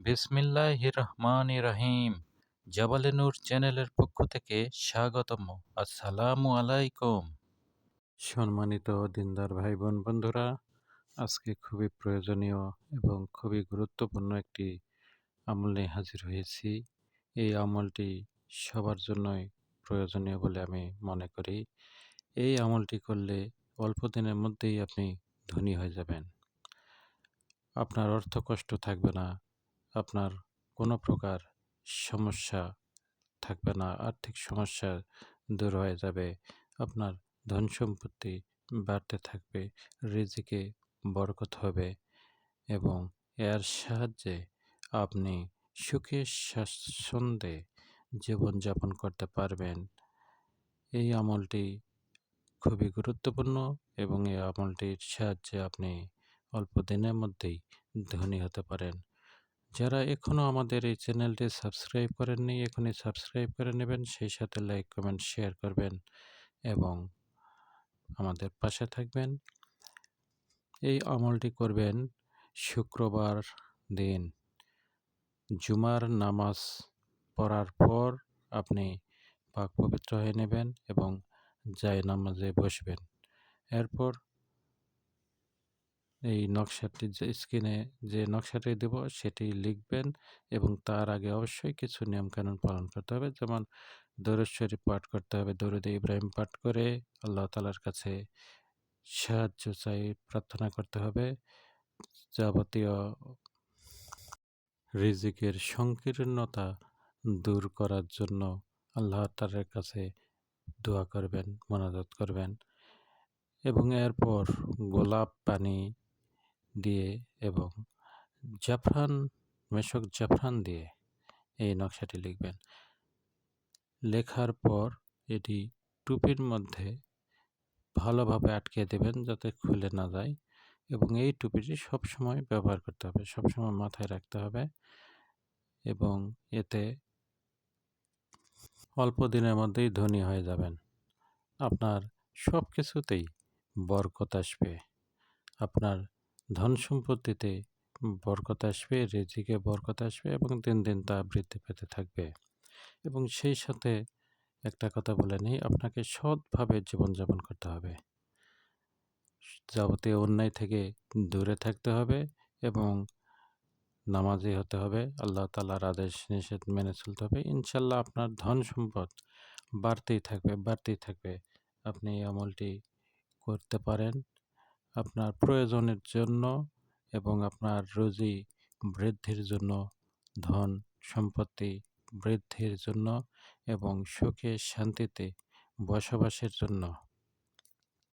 বিসমিল্লাহির রহমানির রহিম জাবালে চ্যানেলের পক্ষ থেকে স্বাগতম। আসসালামু আলাইকুম। সম্মানিত দিনদার ভাই বোন বন্ধুরা, আজকে খুবই প্রয়োজনীয় এবং খুবই গুরুত্বপূর্ণ একটি আমল নিয়ে হাজির হয়েছি। এই আমলটি সবার জন্যই প্রয়োজনীয় বলে আমি মনে করি। এই আমলটি করলে অল্প দিনের মধ্যেই আপনি ধনী হয়ে যাবেন। আপনার অর্থ কষ্ট থাকবে না। আপনার কোনো প্রকার সমস্যা থাকবে না। আর্থিক সমস্যা দূর হয়ে যাবে। আপনার ধন সম্পত্তি বাড়তে থাকবে। রিজিকে বরকত হবে এবং এর সাহায্যে আপনি সুখে স্বাচ্ছন্দ্যে জীবনযাপন করতে পারবেন। এই আমলটি খুবই গুরুত্বপূর্ণ এবং এই আমলটির সাহায্যে আপনি অল্প দিনের মধ্যেই ধনী হতে পারেন। যারা এখনও আমাদের এই চ্যানেলটি সাবস্ক্রাইব করেননি, এখনই সাবস্ক্রাইব করে নেবেন, সেই সাথে লাইক, কমেন্ট, শেয়ার করবেন এবং আমাদের পাশে থাকবেন। এই আমলটি করবেন শুক্রবার দিন। জুমার নামাজ পড়ার পর আপনি পাক পবিত্র হয়ে নেবেন এবং যায় নামাজে বসবেন। এরপর এই নকশাটি যে স্ক্রিনে যে নকশাটি দেব, সেটি লিখবেন এবং তার আগে অবশ্যই কিছু নিয়মকানুন পালন করতে হবে। যেমন দরুদ পাঠ করতে হবে। দরুদ ইব্রাহিম পাঠ করে আল্লাহ তালার কাছে সাহায্য চাই, প্রার্থনা করতে হবে। যাবতীয় রিজিকের সংকীর্ণতা দূর করার জন্য আল্লাহ তালার কাছে দোয়া করবেন, মনাজাত করবেন এবং এরপর গোলাপ পানি দিয়ে এবং জাফরান, মেশক জাফরান দিয়ে এই নকশাটি লিখবেন। লেখার পর এটি টুপির মধ্যে ভালোভাবে আটকে দেবেন যাতে খুলে না যায় এবং এই টুপিটি সবসময় ব্যবহার করতে হবে, সবসময় মাথায় রাখতে হবে এবং এতে অল্প দিনের মধ্যেই ধনী হয়ে যাবেন। আপনার সব কিছুতেই বরকত আসবে। আপনার ধন সম্পত্তিতে বরকত আসবে, রেজিকে বরকত আসবে এবং দিন দিন তা বৃদ্ধি পেতে থাকবে। এবং সেই সাথে একটা কথা বলে নেই, আপনাকে সৎভাবে জীবনযাপন করতে হবে। যাবতীয় অন্যায় থেকে দূরে থাকতে হবে এবং নামাজি হতে হবে, আল্লাহ তালার আদেশ নিষেধ মেনে চলতে হবে। ইনশাল্লাহ আপনার ধন সম্পদ বাড়তেই থাকবে বাড়তেই থাকবে। আপনি এই আমলটি করতে পারেন। আপনার প্রয়োজনের জন্য এবং আপনার রুজি বৃদ্ধির জন্য, ধন সম্পত্তি বৃদ্ধির জন্য এবং সুখে শান্তিতে বসবাসের জন্য।